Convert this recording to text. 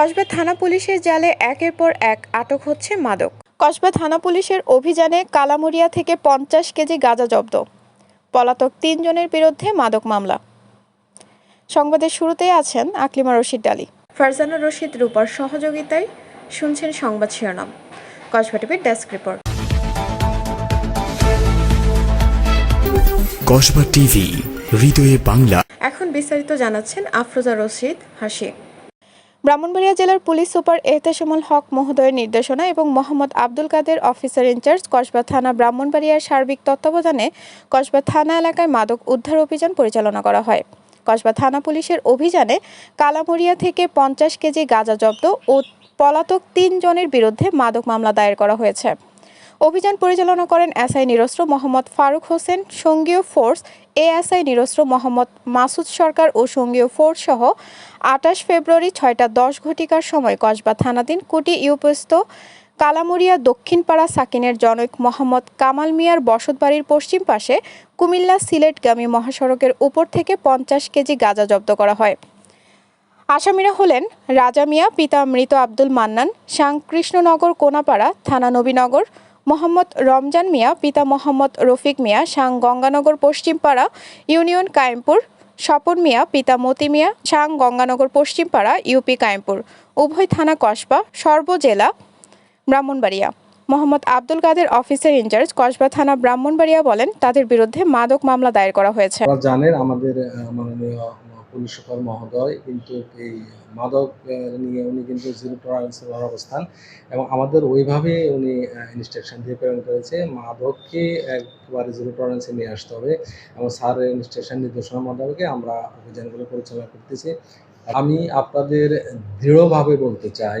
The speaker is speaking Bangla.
কসবা থানা পুলিশের জালে একের পর এক আটক হচ্ছে মাদক। কসবা থানা পুলিশের অভিযানে কালামুরিয়া থেকে পঞ্চাশ কেজি গাঁজা জব্দ। পলাতক তিনজনের বিরুদ্ধে মাদক মামলা। সংবাদের শুরুতেই আছেন আকলিমা রশিদ ডালি ফারজানা রশিদ রূপার সহযোগিতায় শুনছেন সংবাদ শিরোনাম। কসবা টিভির ডেস্ক রিপোর্ট। কসবা টিভি হৃদয়ে বাংলা। এখন বিস্তারিত জানাচ্ছেন আফরোজা রশিদ হাসি। ব্রাহ্মণবাড়িয়া জেলার পুলিশ সুপার এহতেশামুল হক মহোদয়ের নির্দেশনা এবং Mohammad Abdul Kader officer in charge Kasba থানা ব্রাহ্মণবাড়িয়ার সার্বিক তত্ত্বাবধানে কসবা থানা এলাকায় মাদক উদ্ধার অভিযান পরিচালনা করা হয়। কসবা থানা পুলিশের অভিযানে কালামুরিয়া থেকে পঞ্চাশ কেজি গাঁজা জব্দ ও পলাতক তিনজনের বিরুদ্ধে মাদক মামলা দায়ের করা হয়েছে। অভিযান পরিচালনা করেন এসআই নিরস্ত্র মোহাম্মদ ফারুক হোসেন, সঙ্গীয় ফোর্স এএসআই নিরস্ত্র মোহাম্মদ মাসুদ সরকার ও সঙ্গীয় ফোর্স সহ আঠাশ ফেব্রুয়ারি ছয়টা দশ ঘটিকার সময় কসবা থানাধীন কুটি ইউপস্থ কালামুরিয়া দক্ষিণপাড়া সাকিনের জনৈক মোহাম্মদ কামাল মিয়ার বসতবাড়ির পশ্চিম পাশে কুমিল্লা সিলেটগামী মহাসড়কের উপর থেকে পঞ্চাশ কেজি গাঁজা জব্দ করা হয়। আসামিরা হলেন রাজা মিয়া, পিতা মৃত আব্দুল মান্নান সাং কৃষ্ণনগর কোনাপাড়া, থানা নবীনগর মোহাম্মদ রমজান মিয়া, পিতা মোহাম্মদ রফিক মিয়া, সাং গঙ্গানগর পশ্চিমপাড়া, ইউনিয়ন কায়েমপুর, স্বপন মিয়া, পিতা মতি মিয়া, সাং গঙ্গানগর পশ্চিমপাড়া, ইউপি কায়েমপুর। উভয় থানা কসবা সর্বজেলা ব্রাহ্মণবাড়িয়া। মোহাম্মদ আব্দুল কাদের অফিসের ইনচার্জ কসবা থানা ব্রাহ্মণবাড়িয়া বলেন, তাদের বিরুদ্ধে মাদক মামলা দায়ের করা হয়েছে। জানেন আমাদের মাননীয় পুলিশ সুপার মহোদয় কিন্তু এই মাদক নিয়ে উনি কিন্তু জিরো টলারেন্সের অবস্থান এবং আমাদের ওইভাবে উনি ইনস্ট্রাকশন দিয়ে প্রেরণ করেছে, মাদককে একবারে জিরো টলারেন্সে নিয়ে আসতে হবে এবং স্যারের ইনস্ট্রাকশন নির্দেশনার মাধ্যমে আমরা অভিযানগুলো পরিচালনা করতেছি। আমি আপনাদের দৃঢ়ভাবে বলতে চাই